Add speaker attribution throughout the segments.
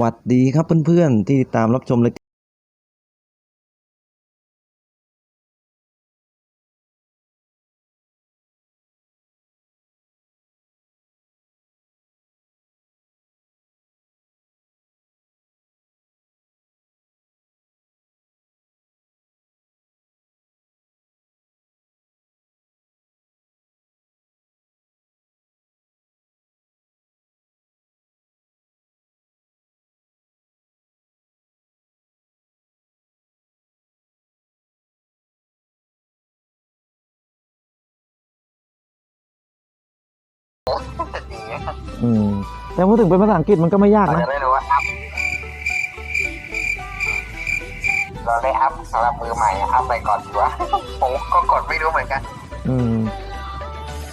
Speaker 1: วัสดีครับเพื่อนๆ ที่ติดตามรับชมราย การอืม แต่พูดถึงเป็นภาษาอังกฤษมันก็ไม่ยาก
Speaker 2: เรา
Speaker 1: นะ
Speaker 2: จะได้รู้ว่าอัพเราได้อัพสำหรับมือใหม่อะอัพไปก่อนดีกว่า ผมก็กดไม่รู้เหมือนกัน
Speaker 1: อืม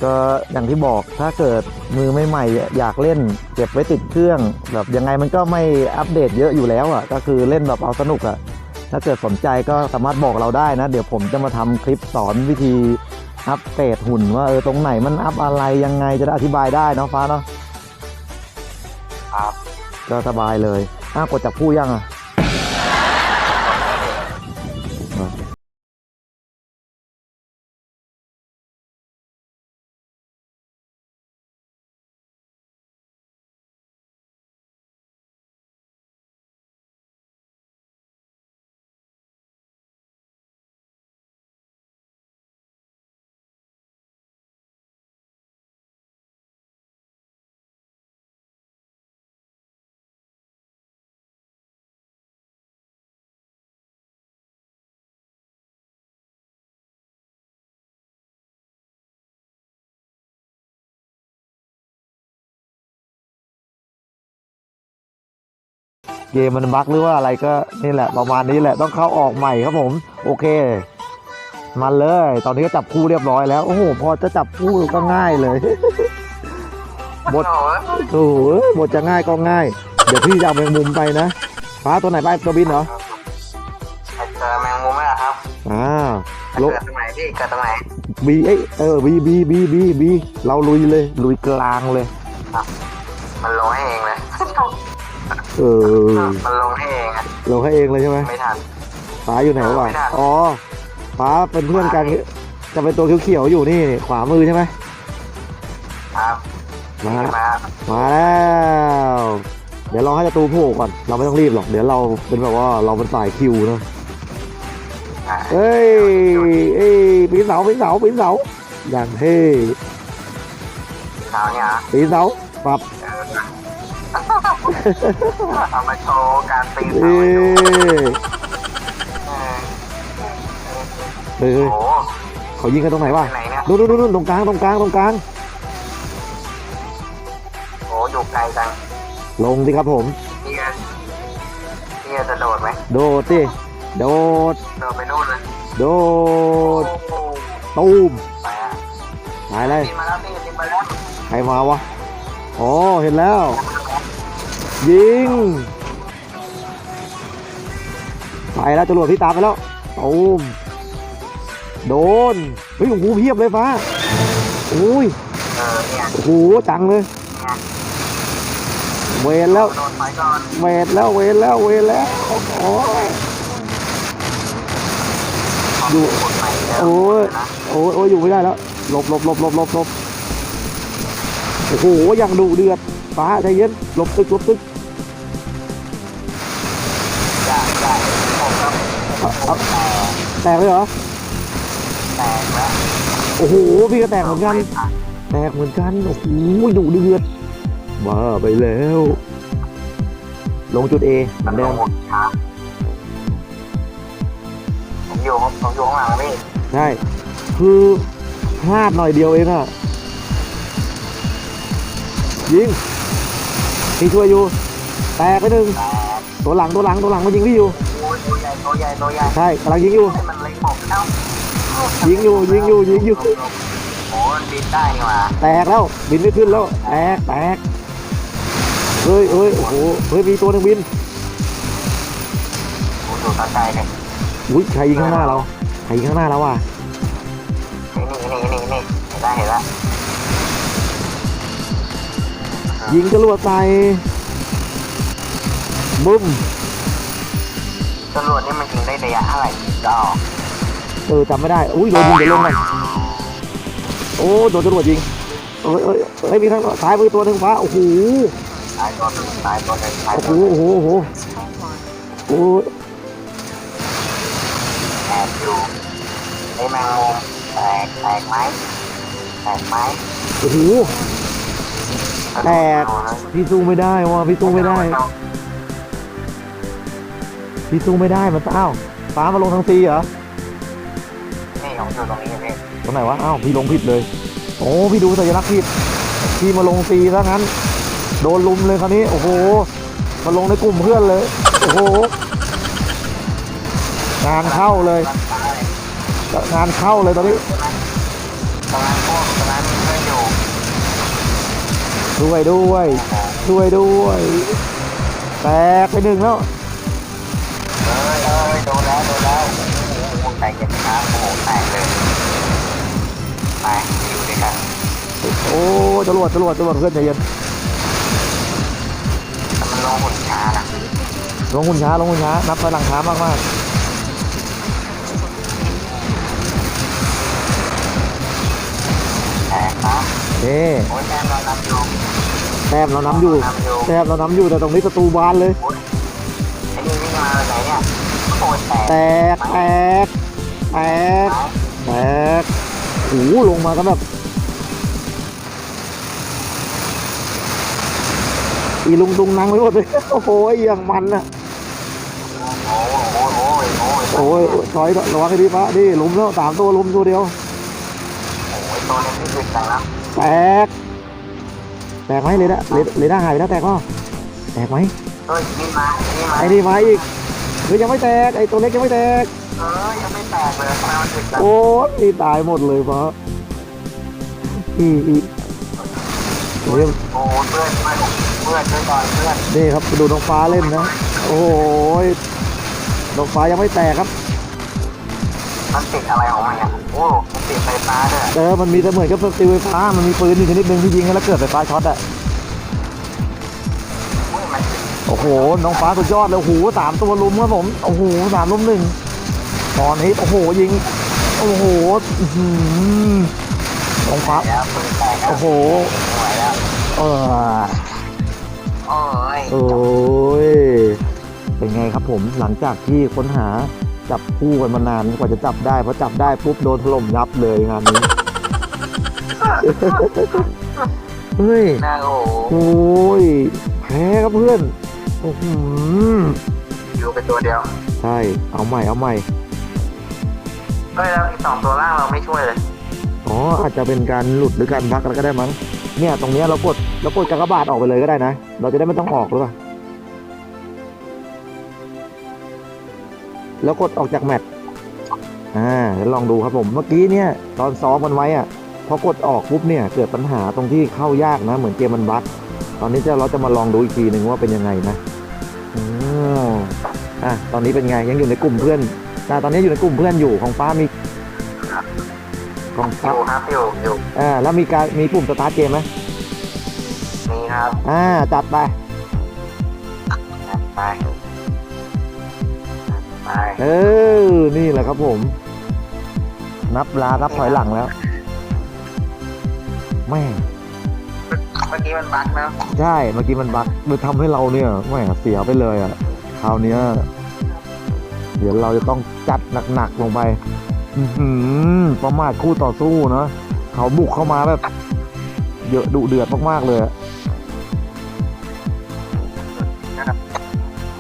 Speaker 1: ก็อย่างที่บอกถ้าเกิดมือใหม่ๆอยากเล่น เก็บไว้ติดเครื่อง แบบยังไงมันก็ไม่อัปเดตเยอะอยู่แล้วอะ ก็คือเล่นแบบเอาสนุกอะ ถ้าเกิดสนใจก็สามารถบอกเราได้นะ เดี๋ยวผมจะมาทำคลิปสอนวิธี อัปเกรดหุ่นว่าเออตรงไหนมันอัพอะไรยังไงจะได้อธิบายได้เนาะฟ้าเนาะ
Speaker 2: ครับ
Speaker 1: ก็สบายเลยอ้าวกดจับคู่ยังอะ เกมมันบั๊กหรือว่าอะไรก็นี่แหละประมาณนี้แหละต้องเข้าออกใหม่ครับผม โอเคมันเลย ตอนนี้ก็จับคู่เรียบร้อยแล้ว โอ้โห พอจะจับคู่ก็ง่ายเลยบท
Speaker 2: โอ้โห
Speaker 1: โอ้โหบทจะง่ายก็ง่าย เดี๋ยวพี่จะเอาแมงมุมไปนะฟ้าตัวไหนไปตัวบินเหรอ
Speaker 2: ไปเจอแมงมุมไหมล่ะครับ
Speaker 1: อ่า
Speaker 2: เกิ
Speaker 1: โล
Speaker 2: ดตรงไหนพี่เกิดตรงไหน
Speaker 1: บีเอ้ยเออบีบีบีบีบีเราลุยเลย ลุยกลางเลย
Speaker 2: มันลงให้เองเลย
Speaker 1: เออ
Speaker 2: มันลงให้เองอะ
Speaker 1: ลงให้เองเลยใช่ไหม
Speaker 2: ไม่ทัน
Speaker 1: ฟ้าอยู่ไหนวะ
Speaker 2: ไม่ได้
Speaker 1: อ๋อฟ้าเป็นเพื่อนกันจะเป็นตัวเขียวๆอยู่นี่ขวามือใช่ไหม
Speaker 2: ครับ
Speaker 1: มา
Speaker 2: มา
Speaker 1: มาแล้ว เดี๋ยวรอให้ประตูโผล่ก่อน เราไม่ต้องรีบหรอก เดี๋ยวเราเป็นแบบว่าเราเป็นสายคิวเนอะ
Speaker 2: อะ
Speaker 1: เอ้ย เอ้ยปีนเสาปีนเสาปีนเสาอย่างเท่
Speaker 2: เช้าเนี่ยเหรอ
Speaker 1: ปีนเสาปรับ
Speaker 2: เอามาโชว์การปีน
Speaker 1: เอ้
Speaker 2: เสาให้ดูเออ
Speaker 1: ยเฮ้ย
Speaker 2: โอ้
Speaker 1: เฮ้ยเขายิงกันตรงไหนวะ
Speaker 2: ไหนเนี่ย
Speaker 1: นู่นนู่นนู่นตรงกลางตรงกลางตรงกลาง
Speaker 2: โอ้อยู่ไกลจัง
Speaker 1: ลงสิครับผม
Speaker 2: พี่จะพี่จะโดดไหม
Speaker 1: โดดสิโดด
Speaker 2: โดดไปนู่นเลย
Speaker 1: โด
Speaker 2: โอ้
Speaker 1: ดตูม
Speaker 2: ไปอะ
Speaker 1: หายเลย
Speaker 2: ปีนมาแล้วพี่ปีนมาแล้ว
Speaker 1: ใครมาวะอ๋อเห็นแล้ว ยิง ไปแล้วจรวดพี่ตามไปแล้วตูมโดน เฮ้ยโอ้โหเพียบเลยฟ้าโอ้ยโอ้โหจังเลย เวรแล้ว เวรแล้ว เวรแล้ว เวรแล้วโอ้ยอยู่โอ้ยโอ้ยโอ้ยอยู่ไม่ได้แล้วหลบหลบหลบหลบหลบหลบโอ้โหอย่างดุเดือด ฟ้าใจเย็นหลบตึกหลบตึก
Speaker 2: ได้ได้ผมก็
Speaker 1: เอาเอา
Speaker 2: แตก
Speaker 1: แตกเลยเหรอ
Speaker 2: แตกแล้ว
Speaker 1: โอ้โห พี่ก็แตกเหมือนกัน แตกเหมือนกัน โอ้โหดุเดือดบ้าไปแล้ว ลงจุด A เหมื
Speaker 2: มั
Speaker 1: อนน
Speaker 2: ล
Speaker 1: เดิ
Speaker 2: ง
Speaker 1: ม
Speaker 2: หมดช้าผมอยู่ผมอยู่ข้างหลังพี่
Speaker 1: ใช่ คือพลาดหน่อยเดียวเองอะยิง พี่ช่วยอยู่ แตกไปหนึ่ง
Speaker 2: แตก
Speaker 1: ตัวหลังตัวหลังตัวหลังมันยิงพี่อยู่
Speaker 2: โอ้ยตัวใหญ่ตัวใหญ่ตัวใหญ่
Speaker 1: ใช่กำลังยิงอยู่
Speaker 2: ให้มันเล็งผมเอ้า
Speaker 1: ยิงอยู่ยิงอยู่ยิงอยู่
Speaker 2: โอ้ยบินได้นี่หว่า
Speaker 1: แตกแล้วบินไม่ขึ้นแล้วแตกแตกเฮ้ยเฮ้ยโอ้โหเฮ้ยมีตัวหนึ่งบิน
Speaker 2: ผมอยู่ตาใจเลย
Speaker 1: อุ้ยใครยิงข้างหน้าเราใครยิงข้างหน้าเราอะ
Speaker 2: นี่นี่นี่นี่เห็นได้เห็นแล้ว
Speaker 1: ยิงจรวดใส่บึ้ม
Speaker 2: จรวดนี่มันยิงได้ระยะเท่าไหร่ก็
Speaker 1: เออจำไม่ได้ อุ้ยโดนยิงเดี๋ยวลงกันโอ้โดนจรวดยิงเอ้ยเอ้ยเอ้ยมีทั้งซ้ายมือตัวหนึ่งฟ้าโอ้โห
Speaker 2: ตายตัวหนึงตายตัวหนึงตาย
Speaker 1: โอ้
Speaker 2: ตั
Speaker 1: โห
Speaker 2: วหนึ่ง
Speaker 1: โอ้โหโอ้โหโอ้ย
Speaker 2: แอบอยู่ไอ้แมงมุมแตกแตกไหมแตกไหม
Speaker 1: โอ้โห แตกพี่สู้ไม่ได้ว่ะพี่สู้ไม่ได้ พี่สู้ไม่ได้มันอ้าวฟ้ามาลงทางซีเหรอ
Speaker 2: นี่ผมอยู่ตรงนี้พี่
Speaker 1: ตรงไหนวะอ้าวพี่ลงผิดเลย โอ้พี่ดูสัญลักษณ์ผิดพี่มาลงซีซะงั้น โดนลุมเลยคราวนี้ โอ้โหมาลงในกลุ่มเพื่อนเลย โอ้โหงานเข้าเลยงานเข้าเลยตอนนี้ ช่วยด้วย ช่วยด้วย แตกไปหนึ่งแล้ว
Speaker 2: เอ้ยเอ้ยโดนแล้วโดนแล้วโอ้โหแตกเจ็บนะโอ้โหแตกเลยไปอยู่ด้วยกัน
Speaker 1: โอ้จรวดจรวดจรวดเพื่อนใจเย็น
Speaker 2: แต่มันลงหุ่นช้านะ
Speaker 1: ลงคุณช้าลงคุณช้านับถอยหลังช้ามากมาก
Speaker 2: แตกนะ
Speaker 1: ๆ เอ๊
Speaker 2: โอ้ยแต้มเรานำอยู่
Speaker 1: แต้มเรานำอยู่
Speaker 2: นำอยู่
Speaker 1: แต้มเรานำอยู่แต่ตรงนี้ศัตรูบานเลย
Speaker 2: ไอ้นี่วิ่งมาไหนเนี่ยโคตรแตก
Speaker 1: แตกแตกแตกแตกโอ้โหลงมาก็แบบอีลุงตุงนังไปหมดเลยโอ้โหอย่างมันอะ
Speaker 2: โอ้โหโอ้ยโอ้ย
Speaker 1: โอ้ยถอยระวังให้ดีปะนี่ลุมแล้วสามตัวลุมตัวเดียว
Speaker 2: โอ้ยตัวนี้ที่สุดจังนะ
Speaker 1: แตก แตกไหมเลยนะเลยเลยได้หายไปแล้วแตกก็แตกไหม
Speaker 2: เฮ้ยนี่มานี่มา
Speaker 1: ไอ้นี่มาอีกเฮ้ยยังไม่แตกไอ้ตัวเล็กยังไม่แตก
Speaker 2: เออยังไม่แตกเลยทำไมมันถึงจัง
Speaker 1: โอ้ยนี่ตายหมดเลยเพราะอีอีเฮ้ย
Speaker 2: โอ้เพื่อนเพื่อนเพื่อนช่วยก่อนเพื่อน
Speaker 1: นี่ครับดูน้องฟ้าเล่นนะ โอ้โหน้องฟ้ายังไม่แตกครับ
Speaker 2: มันติดอะไรของมันเนี่ย โอ้มันติดไฟฟ้าด้วย
Speaker 1: เออมันมีแต่เหมือนกับสติลไฟฟ้ามันมีปืนอยู่ชนิดหนึ่งที่ยิงแล้วเกิดไฟฟ้าช็อตอะ
Speaker 2: โอ้ยมันติด
Speaker 1: โอ้โหน้องฟ้าสุดยอดเลยโอ้โหสามตัวลุมครับผมโอ้โหสามลุมหนึ่งตอนนี้โอ้โหยิงโอ้โหอื้อหือน้องฟ้า
Speaker 2: แล้วปืนแตกแล้ว
Speaker 1: โอ้โห
Speaker 2: ไม่ไหวแล้ว
Speaker 1: เออ
Speaker 2: โอ้ย
Speaker 1: โอ้ย เป็นไงครับผมหลังจากที่ค้นหา จับคู่กันมานานกว่าจะจับได้พอจับได้ปุ๊บโดนถล่มยับเลยงานนี้ เฮ้ย
Speaker 2: น่าโอ้โห
Speaker 1: โอ้ยแพ้ครับเพื่อนโอ้โห
Speaker 2: อยู่เป็นตัวเดียว
Speaker 1: ใช่เอาใหม่เอาใหม่
Speaker 2: เฮ้ยแล้วอีกสองตัวล่างเราไม่ช่วยเลย
Speaker 1: อ๋ออาจจะเป็นการหลุดหรือการบักแล้วก็ได้มั้งเนี่ยตรงเนี้ยเรากดเรากดกากบาทออกไปเลยก็ได้นะ เราจะได้ไม่ต้องออกหรือเปล่า แล้วกดออกจากแมตช์อ่าเดี๋ยวลองดูครับผมเมื่อกี้เนี่ยตอนซ้อมมันไว้อะพอกดออกปุ๊บเนี่ยเกิดปัญหาตรงที่เข้ายากนะ เหมือนเกมมันบั๊กตอนนี้จะเราจะมาลองดูอีกทีหนึ่งว่าเป็นยังไงนะอืมอะตอนนี้เป็นไงยังอยู่ในกลุ่มเพื่อนอ่าตอนนี้อยู่ในกลุ่มเพื่อนอยู่ของฟ้ามีของ
Speaker 2: อ
Speaker 1: ฟ้า
Speaker 2: ยู่ครับอยู่อยู่
Speaker 1: อ่าแล้วมีการมีปุ่มสตาร์ทเกมไหม
Speaker 2: นี่ครับ
Speaker 1: อ่าจัดไป
Speaker 2: ไปไป
Speaker 1: เออ นี่แหละครับผม นับลานับถอยหลังแล้วแม่ง
Speaker 2: เมื่อกี้มันบั๊กนะ
Speaker 1: ใช่ เมื่อกี้มันบักมันทำให้เราเนี่ยแหม่เสียไปเลยอะ คราวเนี้ยเดี๋ยวเราจะต้องจัดหนักๆลงไปอือหือประมาทคู่ต่อสู้เนาะเขาบุกเข้ามาแบบ เยอะดุเดือดมากๆเลยอะ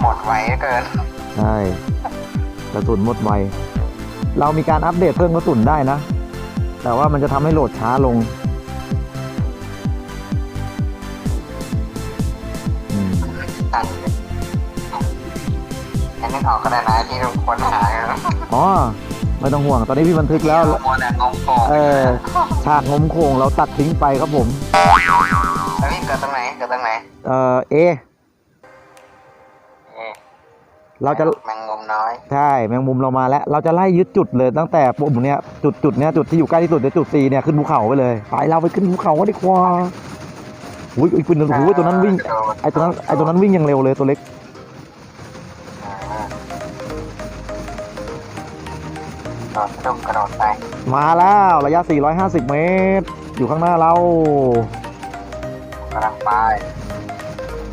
Speaker 2: หมดไวเหลือเกิน
Speaker 1: ใช่ กระสุนหมดไว เรามีการอัปเดตเพิ่มกระสุนได้นะ แต่ว่ามันจะทำให้โหลดช้าลงอืม
Speaker 2: ตัดอันนี้ออกก็ได้นะที่ทุกคนหากัน
Speaker 1: อ๋อ ไม่ต้องห่วง ตอนนี้พี่บันทึกแล้ว
Speaker 2: โมแต่งงโกง
Speaker 1: เออ ฉากงมโคงเราตัดทิ้งไปครับผม
Speaker 2: แล้วนี่เกิดตรงไหนเกิดตรงไหน
Speaker 1: เออเอ
Speaker 2: เอ๊ะ
Speaker 1: เราจะ
Speaker 2: แมงมุมน้อย
Speaker 1: ใช่แมงมุมเรามาแล้ว เราจะไล่ยึดจุดเลยตั้งแต่ปุ่มเนี้ยจุดจุดเนี้ยจุดที่อยู่ใกล้ที่สุดจุดสี่เนี่ยขึ้นภูเขาไปเลยไปเราไปขึ้นภูเขาก็ด้ควาอุ้ยอีกคนนึงตัวนั้นวิ่งไอตัวนั้นไอตัวนั้นวิ่งอย่างเร็วเลยตัวเล็กมาแล้วระยะ 450 เมตร อยู่ข้างหน้าเรา
Speaker 2: กำลังไป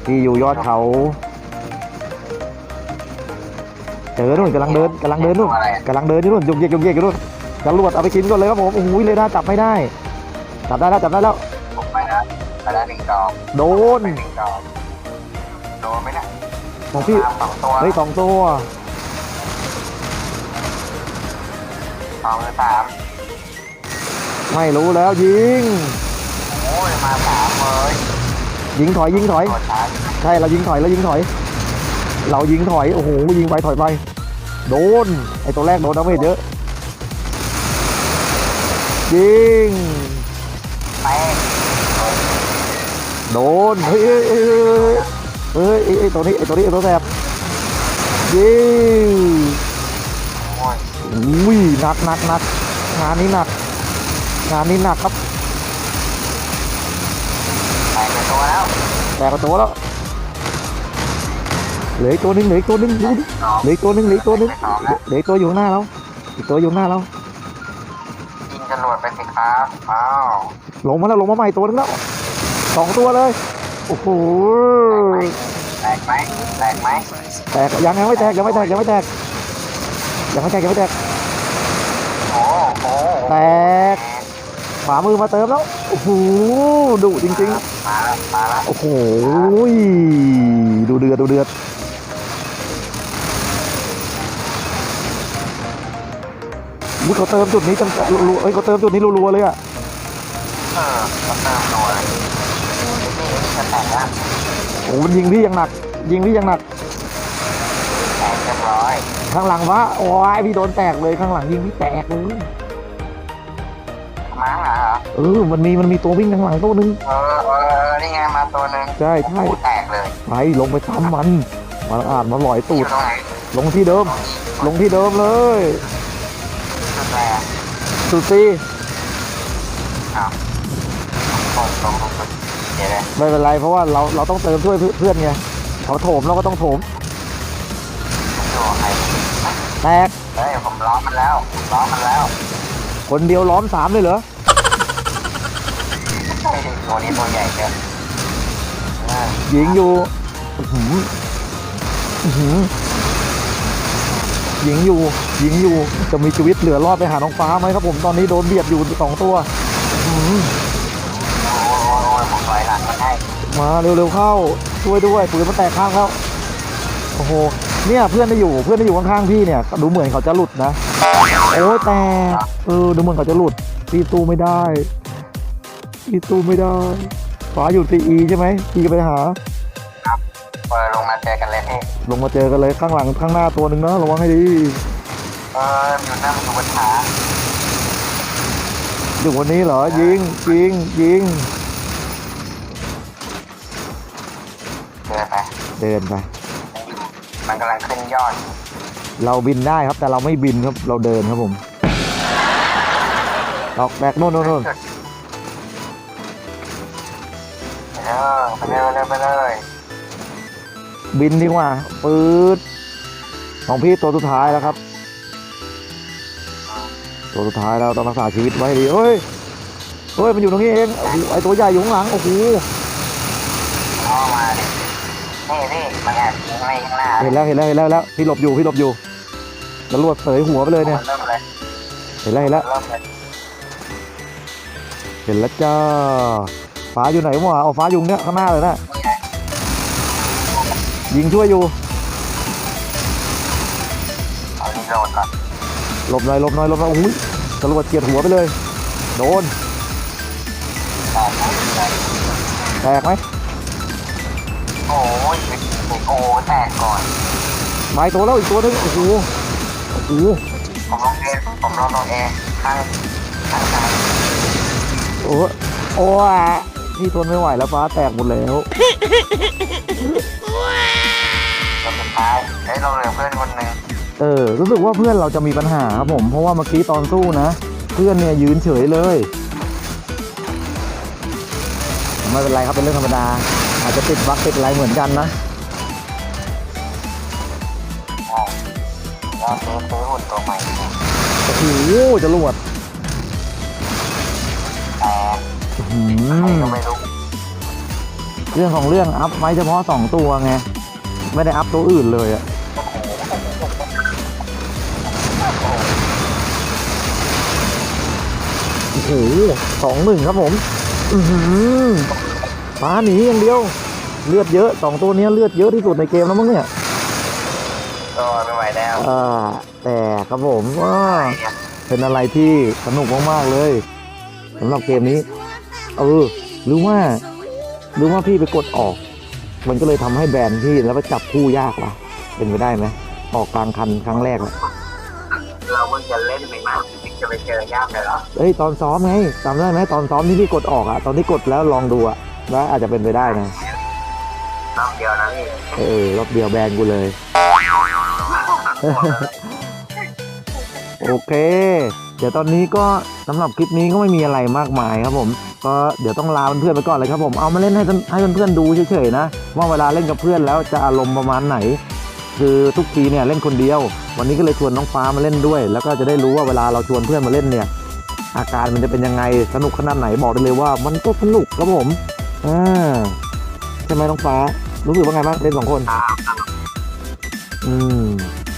Speaker 1: ที่อยู่ยอดเขา เจอนู่นกำลังเดินกำลังเดินนู่นกำลังเดินอยู่นู่นยกเยกยกเยกอยู่นู่นจรวดเอาไปกินก่อนเลยครับผมโอ้โหเลยน่าจับไม่ได้จับได้แล้วจับได้แล้ว
Speaker 2: ผมไปนะไปแล้วหนึ่งดอก
Speaker 1: โดน
Speaker 2: ไปหนึ่งดอกโดนไหมเนี่ย
Speaker 1: ของพี่
Speaker 2: มาสองตัว
Speaker 1: เฮ้ยสองตัว
Speaker 2: สองหรือสาม
Speaker 1: ไม่รู้แล้วยิง
Speaker 2: โอ้ยมาสามเลย
Speaker 1: ยิงถอยยิงถอย
Speaker 2: ตัวช้า
Speaker 1: ใช่เรายิงถอยเรายิงถอย เรายิงถอย โอ้โห ยิงไปถอยไป โดน ไอตัวแรกโดนดาเมจเยอะ ยิง
Speaker 2: ไป
Speaker 1: โดนเฮ้ยเฮ้ยเฮ้ยเฮ้ยเฮ้ยไอตัวนี้ ไอตัวนี้ ไอตัวแสบยิง
Speaker 2: โอ้ย
Speaker 1: อุ้ยหนักหนักหนักงานนี้หนัก งานนี้หนักครับ
Speaker 2: ไปเป็นตัวแล้ว
Speaker 1: แตกประตูแล้ว เหลืออีกตัวหนึงเหลืออีกตัวหนึงดูดิ
Speaker 2: สอง
Speaker 1: เหลืออีกตัวหนึงเหลืออีกตัวหนึง
Speaker 2: สองแล้ว
Speaker 1: เหลืออีกตัวอยู่ข้างหน้าเราอีกตัวอยู่ข้างหน้าเรา
Speaker 2: ยิงจรวดไปสิครับอ้าว
Speaker 1: ลงมาแล้วลงมาใหม่ตัวนึงแล้วสองตัวเลยโอ้โห
Speaker 2: แตกไหมแตกไหม
Speaker 1: แตกยังยังไม่แตกยังไม่แตกยังไม่แตกยังไม่แตกยังไม่แตก
Speaker 2: โอ้โห
Speaker 1: แตกขวามือมาเติมแล้วโอ้โหดุจริง
Speaker 2: มาแล้วมาแล้ว
Speaker 1: ๆโอ้โหดูเดือดดูเดือด อุ๊ยเขาเติมจุดนี้จังรัวๆเอ้ยเขาเติมจุดนี้รัวๆเลยอะ
Speaker 2: เออก็เติมตัวเลยนี่จะแตกแล้ว
Speaker 1: โอ้โหมันยิงพี่ยังหนัก ยิงพี่ยังหนัก
Speaker 2: แตกเรียบร้อย
Speaker 1: ข้างหลังวะโอ้ยพี่โดนแตกเลยข้างหลังยิงพี่แตกเลย
Speaker 2: มั้งเหรอ
Speaker 1: เออมันมีมันมีตัววิ่งข้างหลังตัวนึง
Speaker 2: เออเออนี่ไงมาตัวหนึ่ง
Speaker 1: ใช่ใช่
Speaker 2: โอ้แตกเลย
Speaker 1: ไปลงไปซ้ำมันมันอาจมาหลอย
Speaker 2: อ
Speaker 1: ตูด
Speaker 2: ยู่ตรงไหน
Speaker 1: ลงที่เดิม ลงที่เดิมเลย
Speaker 2: จุดแรก
Speaker 1: สุดซี
Speaker 2: อ้าวตรงตรงตรงจุดเดี๋ยวเลย
Speaker 1: ไม่เป็นไรเพราะว่าเราเราต้องเติมช่วยเพื่อนไงเขาโถมเราก็ต้องโถม
Speaker 2: ผมอยู่กับใคร
Speaker 1: แตก
Speaker 2: เฮ้ยผมล้อมมันแล้วผมล้อมมันแล้ว
Speaker 1: คนเดียวล้อมสามเลยเหรอ
Speaker 2: เฮ้ยตัวนี้ตัวใหญ่เกินเออ
Speaker 1: ยิงอยู่อื้อหืออื้อหือ ยิงอยู่ยิงอยู่จะมีชีวิตเหลือรอดไปหาน้องฟ้าไหมครับผมตอนนี้โดนเบียดอยู่สองตัว
Speaker 2: มา
Speaker 1: เร็วๆเข้าช่วยด้วยปืนมันแตกข้างแล้วโอ้โหเนี่ยเพื่อนที่อยู่เพื่อนที่อยู่ข้างๆพี่เนี่ยดูเหมือนเขาจะหลุดนะโอ้แต่เออดูเหมือนเขาจะหลุดพี่สู้ไม่ได้พี่สู้ไม่ได้ฟ้าอยู่ซีอีใช่ไหมพี่ก็ไปหา
Speaker 2: ลยพี่
Speaker 1: ลงมาเจอกันเลยข้างหลังข้างหน้าตัวหนึ่งนะระวังให้ดี
Speaker 2: เอออยู่หน้าประตูปัญหา
Speaker 1: อยู่วันนี้เหรอยิงยิงยิง
Speaker 2: เดินไป
Speaker 1: เดินไป
Speaker 2: มันกำลังขึ้นยอด
Speaker 1: เราบินได้ครับแต่เราไม่บินครับเราเดินครับผมออกแบกโน่นโน่นโน่น
Speaker 2: เออไปเลยไปเลยไปเลย
Speaker 1: บินดีกว่าปืดของพี่ตัวสุดท้ายแล้วครับ ตัวสุดท้ายแล้วต้องรักษาชีวิตไว้ให้ดีเฮ้ยเฮ้ยมันอยู่ตรงนี้เองโอ้โหไอตัวใหญ่อยู่ข้างหลังโอ้โห
Speaker 2: เอามาดินี่นี่มันแอบยิงในข้างหน้า
Speaker 1: เห็นแล้วเห็นแล้วเห็นแล้วเห็นแล้วพี่หลบอยู่พี่หลบอยู่แล้วลวดเสยหัวไปเลยเนี่ย
Speaker 2: เริ่มเลย
Speaker 1: เห็นแล้วเห็นแล้ว
Speaker 2: เริ่มเลย
Speaker 1: เห็นแล้วจ้าฟ้าอยู่ไหนวะเอาฟ้ายุงเนี่ยข้างหน้าเลยนะ
Speaker 2: นี่ไง
Speaker 1: ยิงช่วยอยู่
Speaker 2: เอานี่โดดก่อน
Speaker 1: หลบหน่อยหลบหน่อยหลบหน่อยโอ้ยตำรวจเกียดหัวไปเลย โดน
Speaker 2: ได้นะได้
Speaker 1: แตกไหม
Speaker 2: โอ้ยโอ้แตกก่อน
Speaker 1: ไม้ตัวแล้วอีกตัวนึงโอ้โหโอ้โห
Speaker 2: ผมลงเอผมลงตรงเอข้างข้างซ้าย
Speaker 1: โอ้โอ้ยพี่ทนไม่ไหวแล้วฟ้าแตกหมดแล้ว
Speaker 2: ตัวสุดท้ายเฮ้ยเราเหลือเพื่อนคนหนึ่ง
Speaker 1: เออ รู้สึกว่าเพื่อนเราจะมีปัญหาครับผม เพราะว่าเมื่อกี้ตอนสู้นะ เพื่อนเนี่ยยืนเฉยเลย ไม่เป็นไรครับเป็นเรื่องธรรมดา อาจจะติดบั๊กติดอะไรเหมือนกันนะ
Speaker 2: อ๋อรอบนี้ซื้อหุ่นตัวใหม่
Speaker 1: โอ้โอ้โหจรวด
Speaker 2: แต่
Speaker 1: อื้อ
Speaker 2: ใคร
Speaker 1: หื
Speaker 2: ก็
Speaker 1: อ
Speaker 2: ไม่รู้
Speaker 1: เรื่องของเรื่องอัพไว้เฉพาะสองตัวไง ไม่ได้อัพตัวอื่นเลยอะโอ้โหสองหนึ่งครับผม อือหือฟ้าหนีอย่างเดียว เลือดเยอะสองตัวเนี้ยเลือดเยอะที่สุดในเกมแล้วมั้งเนี่ย
Speaker 2: ก็ไม่ไหวแล้ว
Speaker 1: อ่าแต่ครับผมว่าเป็นอะไรที่สนุกมากๆเลยสำหรับเกมนี้ เออหรือว่าหรือว่าพี่ไปกดออก มันก็เลยทำให้แบรนด์พี่แล้วไปจับคู่ยากว่ะเป็นไปได้ไหมออกกลางคันครั้งแรกอะ
Speaker 2: เราเพิ่งจะเล่นใหม่ๆจะไปเจอยากเลยเหรอ
Speaker 1: เอ้ยตอนซ้อมไงจำได้ไหมตอนซ้อมที่พี่กดออกอะตอนที่กดแล้วลองดูอะแล้วอาจจะเป็นไปได้นะ
Speaker 2: รอบเดียวนะพี่
Speaker 1: เออรอบเดียวแบนกูเลย โอเค เดี๋ยวตอนนี้ก็สำหรับคลิปนี้ก็ไม่มีอะไรมากมายครับผม ก็เดี๋ยวต้องลาเพื่อนๆไปก่อนเลยครับผมเอามาเล่นให้ให้เพื่อนๆดูเฉยๆนะว่าเวลาเล่นกับเพื่อนแล้วจะอารมณ์ประมาณไหน คือทุกทีเนี่ยเล่นคนเดียว วันนี้ก็เลยชวนน้องฟ้ามาเล่นด้วย แล้วก็จะได้รู้ว่าเวลาเราชวนเพื่อนมาเล่นเนี่ย อาการมันจะเป็นยังไงสนุกขนาดไหนบอกได้เลยว่า มันก็สนุกครับผมอ่าใช่ไหมน้องฟ้ารู้สึกว่าไงบ้างเล่นสองคนอืม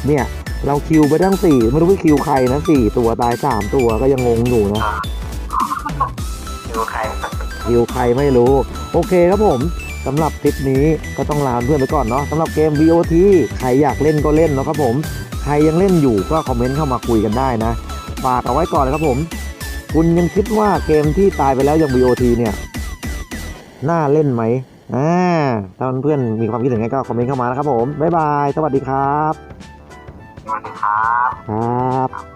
Speaker 1: เนี่ยเราคิวไปตั้งสี่ไม่รู้ว่าคิวใครนะสี่ตัวตายสามตัวก็ยังงงอยู่นะ คิวใครไม่รู้ โอเคครับผมสำหรับคลิปนี้ก็ต้องลาเพื่อนไปก่อนเนาะสำหรับเกม VOT ใครอยากเล่นก็เล่นเนาะครับผม ใครยังเล่นอยู่ก็คอมเมนต์เข้ามาคุยกันได้นะฝากเอาไว้ก่อนนะครับผม คุณยังคิดว่าเกมที่ตายไปแล้วยัง VOT เนี่ยน่าเล่นไหมอ่าถ้าเพื่อนๆมีความคิดเห็นไงก็คอมเมนต์เข้ามานะครับผม บ๊ายบาย สวัสดีครับ
Speaker 2: สวัสดีครับ
Speaker 1: ครับ